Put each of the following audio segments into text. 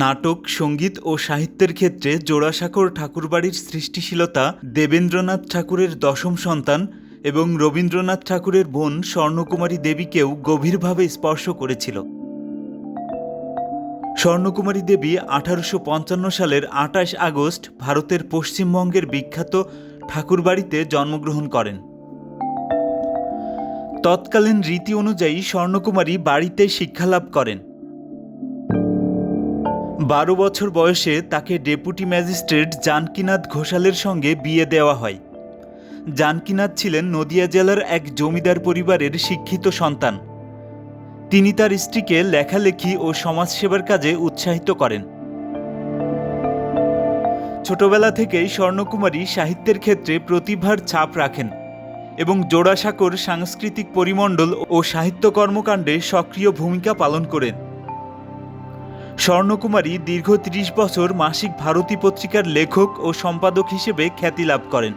নাটক, সংগীত ও সাহিত্যের ক্ষেত্রে জোড়াসাঁকোর ঠাকুরবাড়ির সৃষ্টিশীলতা, দেবেন্দ্রনাথ ঠাকুরের দশম সন্তান এবং রবীন্দ্রনাথ ঠাকুরের বোন স্বর্ণকুমারী দেবীকেও গভীরভাবে স্পর্শ করেছিল। স্বর্ণকুমারী দেবী আঠারোশো পঞ্চান্ন সালের আঠাশ আগস্ট ভারতের পশ্চিমবঙ্গের বিখ্যাত ঠাকুরবাড়িতে জন্মগ্রহণ করেন। তৎকালীন রীতি অনুযায়ী স্বর্ণকুমারী বাড়িতে শিক্ষালাভ করেন। বারো বছর বয়সে তাকে ডেপুটি ম্যাজিস্ট্রেট জানকিনাথ ঘোষালের সঙ্গে বিয়ে দেওয়া হয়। জানকিনাথ ছিলেন নদিয়া জেলার এক জমিদার পরিবারের শিক্ষিত সন্তান। তিনি তার স্ত্রীকে লেখালেখি ও সমাজসেবার কাজে উৎসাহিত করেন। ছোটবেলা থেকেই স্বর্ণকুমারী সাহিত্যের ক্ষেত্রে প্রতিভার ছাপ রাখেন এবং জোড়াসাঁকোর সাংস্কৃতিক পরিমণ্ডল ও সাহিত্য কর্মকাণ্ডে সক্রিয় ভূমিকা পালন করেন। স্বর্ণকুমারী দীর্ঘ ত্রিশ বছর মাসিক ভারতী পত্রিকার লেখক ও সম্পাদক হিসেবে খ্যাতি লাভ করেন।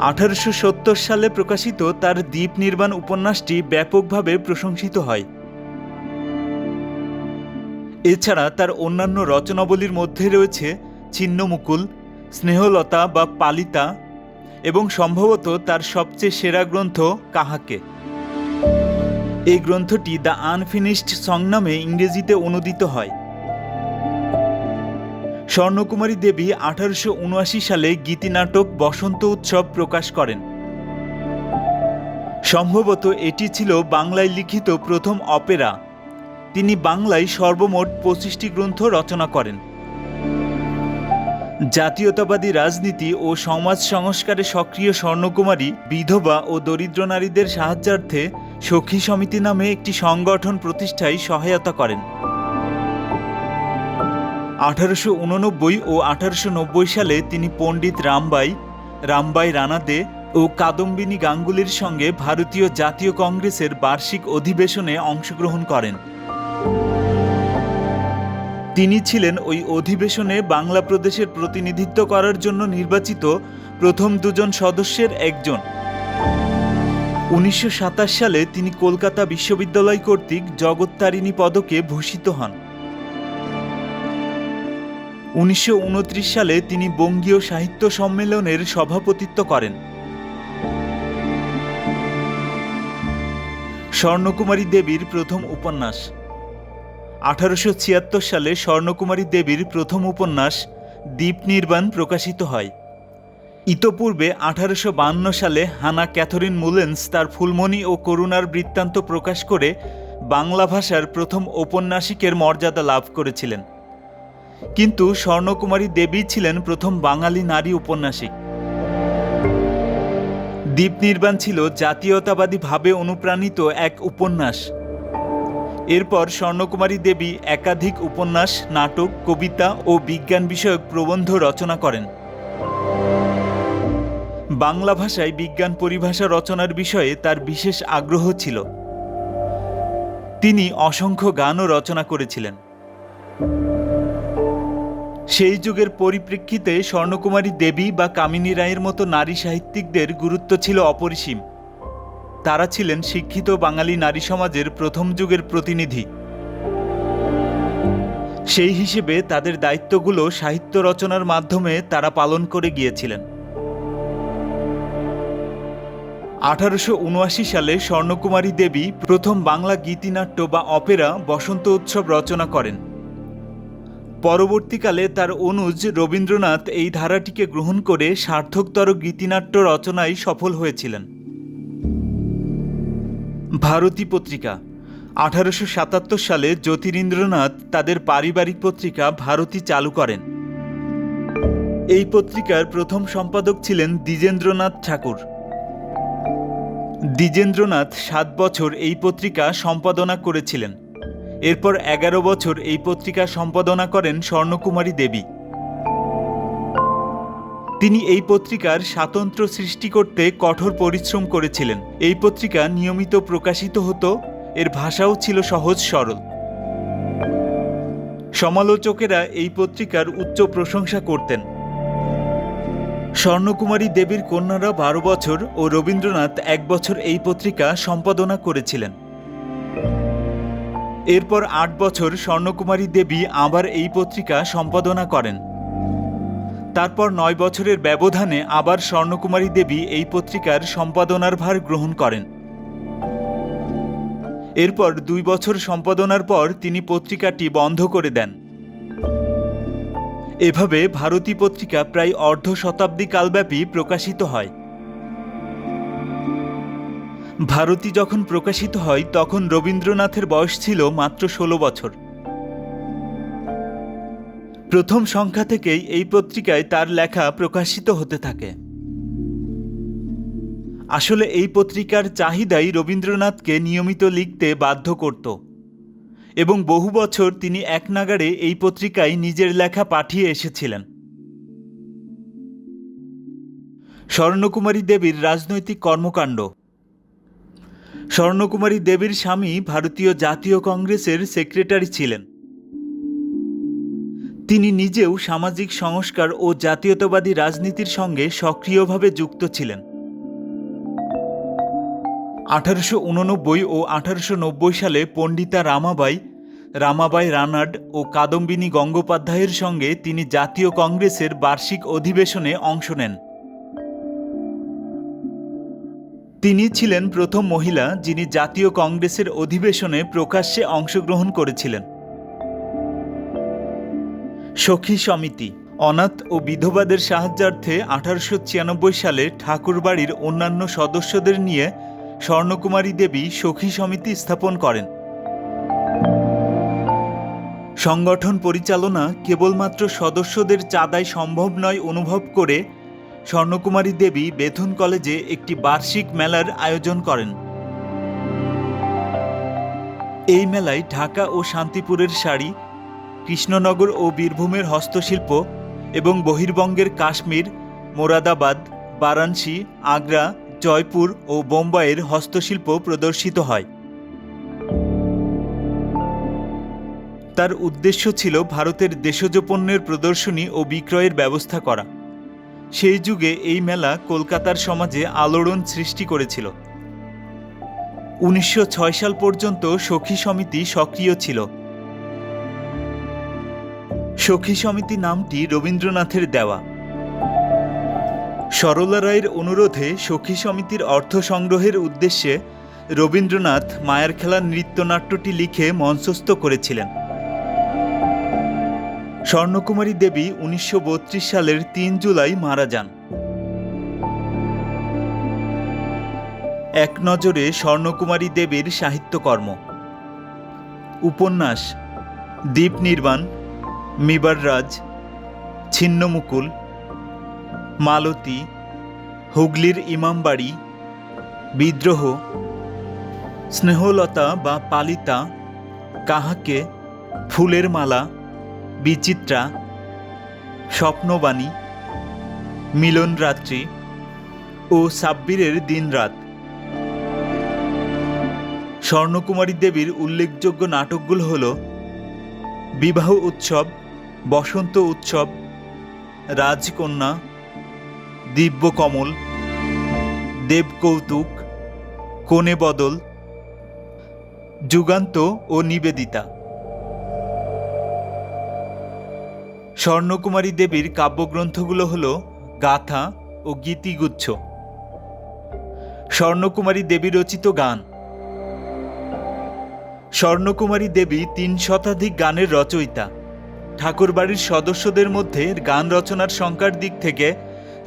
আঠারোশো সত্তর সালে প্রকাশিত তার দ্বীপ নির্মাণ উপন্যাসটি ব্যাপকভাবে প্রশংসিত হয়। এছাড়া তার অন্যান্য রচনাবলীর মধ্যে রয়েছে ছিন্নমুকুল, স্নেহলতা বা পালিতা এবং সম্ভবত তার সবচেয়ে সেরা গ্রন্থ কাহাকে। এই গ্রন্থটি দ্য আনফিনিশড সং নামে ইংরেজিতে অনুদিত হয়। স্বর্ণকুমারী দেবী আঠারোশো উনআশি সালে গীতিনাটক বসন্ত উৎসব প্রকাশ করেন। সম্ভবত এটি ছিল বাংলায় লিখিত প্রথম অপেরা। তিনি বাংলায় সর্বমোট পঁচিশটি গ্রন্থ রচনা করেন। জাতীয়তাবাদী রাজনীতি ও সমাজ সংস্কারে সক্রিয় স্বর্ণকুমারী বিধবা ও দরিদ্র নারীদের সাহায্যার্থে সখী সমিতি নামে একটি সংগঠন প্রতিষ্ঠায় সহায়তা করেন। আঠারোশো উননব্বই ও আঠারোশো নব্বই সালে তিনি পণ্ডিত রামবাই রামবাই রানাদে ও কাদম্বিনী গাঙ্গুলির সঙ্গে ভারতীয় জাতীয় কংগ্রেসের বার্ষিক অধিবেশনে অংশগ্রহণ করেন। তিনি ছিলেন ওই অধিবেশনে বাংলা প্রদেশের প্রতিনিধিত্ব করার জন্য নির্বাচিত প্রথম দুজন সদস্যের একজন। উনিশশো সাতাশ সালে তিনি কলকাতা বিশ্ববিদ্যালয় কর্তৃক জগত্তারিণী পদকে ভূষিত হন। উনিশশো উনত্রিশ সালে তিনি বঙ্গীয় সাহিত্য সম্মেলনের সভাপতিত্ব করেন। স্বর্ণকুমারী দেবীর প্রথম উপন্যাস। আঠারোশো ছিয়াত্তর সালে স্বর্ণকুমারী দেবীর প্রথম উপন্যাস দ্বীপ নির্বাণ প্রকাশিত হয়। ইতপূর্বে আঠারোশো সালে হানা ক্যাথরিন মুলেন্স তার ফুলমণি ও করুণার বৃত্তান্ত প্রকাশ করে বাংলা ভাষার প্রথম ঔপন্যাসিকের মর্যাদা লাভ করেছিলেন। কিন্তু স্বর্ণকুমারী দেবী ছিলেন প্রথম বাঙালি নারী উপন্যাসিক। দ্বীপ নির্বাণ ছিল জাতীয়তাবাদী ভাবে অনুপ্রাণিত এক উপন্যাস। এরপর স্বর্ণকুমারী দেবী একাধিক উপন্যাস, নাটক, কবিতা ও বিজ্ঞান বিষয়ক প্রবন্ধ রচনা করেন। বাংলা ভাষায় বিজ্ঞান পরিভাষা রচনার বিষয়ে তার বিশেষ আগ্রহ ছিল। তিনি অসংখ্য গানও রচনা করেছিলেন। সেই যুগের পরিপ্রেক্ষিতে স্বর্ণকুমারী দেবী বা কামিনী রায়ের মতো নারী সাহিত্যিকদের গুরুত্ব ছিল অপরিসীম। তারা ছিলেন শিক্ষিত বাঙালি নারী সমাজের প্রথম যুগের প্রতিনিধি। সেই হিসেবে তাদের দায়িত্বগুলো সাহিত্য রচনার মাধ্যমে তারা পালন করে গিয়েছিলেন। আঠারোশো উনআশি সালে স্বর্ণকুমারী দেবী প্রথম বাংলা গীতিনাট্য বা অপেরা বসন্ত উৎসব রচনা করেন। পরবর্তীকালে তার অনুজ রবীন্দ্রনাথ এই ধারাটিকে গ্রহণ করে সার্থকতর গীতিনাট্য রচনায় সফল হয়েছিলেন। ভারতী পত্রিকা, আঠারোশো সাতাত্তর সালে জ্যোতিরিন্দ্রনাথ তাদের পারিবারিক পত্রিকা ভারতী চালু করেন। এই পত্রিকার প্রথম সম্পাদক ছিলেন দ্বিজেন্দ্রনাথ ঠাকুর। দ্বিজেন্দ্রনাথ সাত বছর এই পত্রিকা সম্পাদনা করেছিলেন। এরপর এগারো বছর এই পত্রিকা সম্পাদনা করেন স্বর্ণকুমারী দেবী। তিনি এই পত্রিকার স্বাতন্ত্র্য সৃষ্টি করতে কঠোর পরিশ্রম করেছিলেন। এই পত্রিকা নিয়মিত প্রকাশিত হতো, এর ভাষাও ছিল সহজ সরল। সমালোচকেরা এই পত্রিকার উচ্চ প্রশংসা করতেন। স্বর্ণকুমারী দেবীর কন্যারা বারো বছর ও রবীন্দ্রনাথ এক বছর এই পত্রিকা সম্পাদনা করেছিলেন। এরপর আট বছর স্বর্ণকুমারী দেবী আবার এই পত্রিকা সম্পাদনা করেন। তারপর নয় বছরের ব্যবধানে আবার স্বর্ণকুমারী দেবী এই পত্রিকার সম্পাদনার ভার গ্রহণ করেন। এরপর দুই বছর সম্পাদনার পর তিনি পত্রিকাটি বন্ধ করে দেন। এভাবে ভারতী পত্রিকা প্রায় অর্ধ শতাব্দী কালব্যাপী প্রকাশিত হয়। ভারতী যখন প্রকাশিত হয়, তখন রবীন্দ্রনাথের বয়স ছিল মাত্র ষোলো বছর। প্রথম সংখ্যা থেকেই এই পত্রিকায় তার লেখা প্রকাশিত হতে থাকে। আসলে এই পত্রিকার চাহিদাই রবীন্দ্রনাথকে নিয়মিত লিখতে বাধ্য করত। এবং বহু বছর তিনি এক নাগাড়ে এই পত্রিকায় নিজের লেখা পাঠিয়ে এসেছিলেন। স্বর্ণকুমারী দেবীর রাজনৈতিক কর্মকাণ্ড। স্বর্ণকুমারী দেবীর স্বামী ভারতীয় জাতীয় কংগ্রেসের সেক্রেটারি ছিলেন। তিনি নিজেও সামাজিক সংস্কার ও জাতীয়তাবাদী রাজনীতির সঙ্গে সক্রিয়ভাবে যুক্ত ছিলেন। আঠারোশো উননব্বই ও আঠারোশো নব্বই সালে পণ্ডিতা রামাবাই রামাবাই রানাড ও কাদম্বিনী গঙ্গোপাধ্যায়ের সঙ্গে তিনি জাতীয় কংগ্রেসের বার্ষিক অধিবেশনে অংশ নেন। তিনি ছিলেন প্রথম মহিলা যিনি জাতীয় কংগ্রেসের অধিবেশনে প্রকাশ্যে অংশগ্রহণ করেছিলেন। সখী সমিতি, অনাথ ও বিধবাদের সাহায্যার্থে আঠারোশো ছিয়ানব্বই সালে ঠাকুরবাড়ির অন্যান্য সদস্যদের নিয়ে স্বর্ণকুমারী দেবী সখী সমিতি স্থাপন করেন। সংগঠন পরিচালনা কেবলমাত্র সদস্যদের চাঁদায় সম্ভব নয় অনুভব করে স্বর্ণকুমারী দেবী বেথুন কলেজে একটি বার্ষিক মেলার আয়োজন করেন। এই মেলায় ঢাকা ও শান্তিপুরের শাড়ি, কৃষ্ণনগর ও বীরভূমের হস্তশিল্প এবং বহির্বঙ্গের কাশ্মীর, মোরাদাবাদ, বারাণসী, আগ্রা জয়পুর ও বোম্বাইয়ের হস্তশিল্প প্রদর্শিত হয়। তার উদ্দেশ্য ছিল ভারতের দেশজ পণ্যের প্রদর্শনী ও বিক্রয়ের ব্যবস্থা করা। সেই যুগে এই মেলা কলকাতার সমাজে আলোড়ন সৃষ্টি করেছিল। উনিশশো ছয় সাল পর্যন্ত সখী সমিতি সক্রিয় ছিল। সখী সমিতি নামটি রবীন্দ্রনাথের দেওয়া। সরলা রায়ের অনুরোধে সখী সমিতির অর্থ সংগ্রহের উদ্দেশ্যে রবীন্দ্রনাথ মায়ের খেলার নৃত্যনাট্যটি লিখে মঞ্চস্থ করেছিলেন। স্বর্ণকুমারী দেবী উনিশশো বত্রিশ সালের তিন জুলাই মারা যান। এক নজরে স্বর্ণকুমারী দেবীর সাহিত্যকর্ম। উপন্যাস দ্বীপ নির্বাণ, মিবার রাজ, ছিন্নমুকুল মালতী, হুগলির ইমামবাড়ি, বিদ্রোহ, স্নেহলতা বা পালিতা, কাহাকে, ফুলের মালা, বিচিত্রা, স্বপ্নবাণী মিলন রাত্রি ও সাব্বিরের দিনরাত। স্বর্ণকুমারী দেবীর উল্লেখযোগ্য নাটকগুলো হল বিবাহ উৎসব, বসন্ত উৎসব, রাজকন্যা দিব্যকমল দেবকৌতুক কোণে বদল, যুগান্ত ও নিবেদিতা। স্বর্ণকুমারী দেবীর কাব্যগ্রন্থগুলো হল গাথা ও গীতিগুচ্ছ। স্বর্ণকুমারী দেবী রচিত গান। স্বর্ণকুমারী দেবী তিন শতাধিক গানের রচয়িতা। ঠাকুরবাড়ির সদস্যদের মধ্যে গান রচনার সংখ্যার দিক থেকে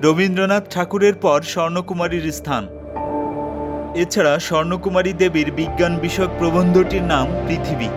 রবীন্দ্রনাথ ঠাকুরের পর স্বর্ণকুমারীর স্থান। এছাড়া স্বর্ণকুমারী দেবীর বিজ্ঞান বিষয়ক প্রবন্ধটির নাম পৃথিবী।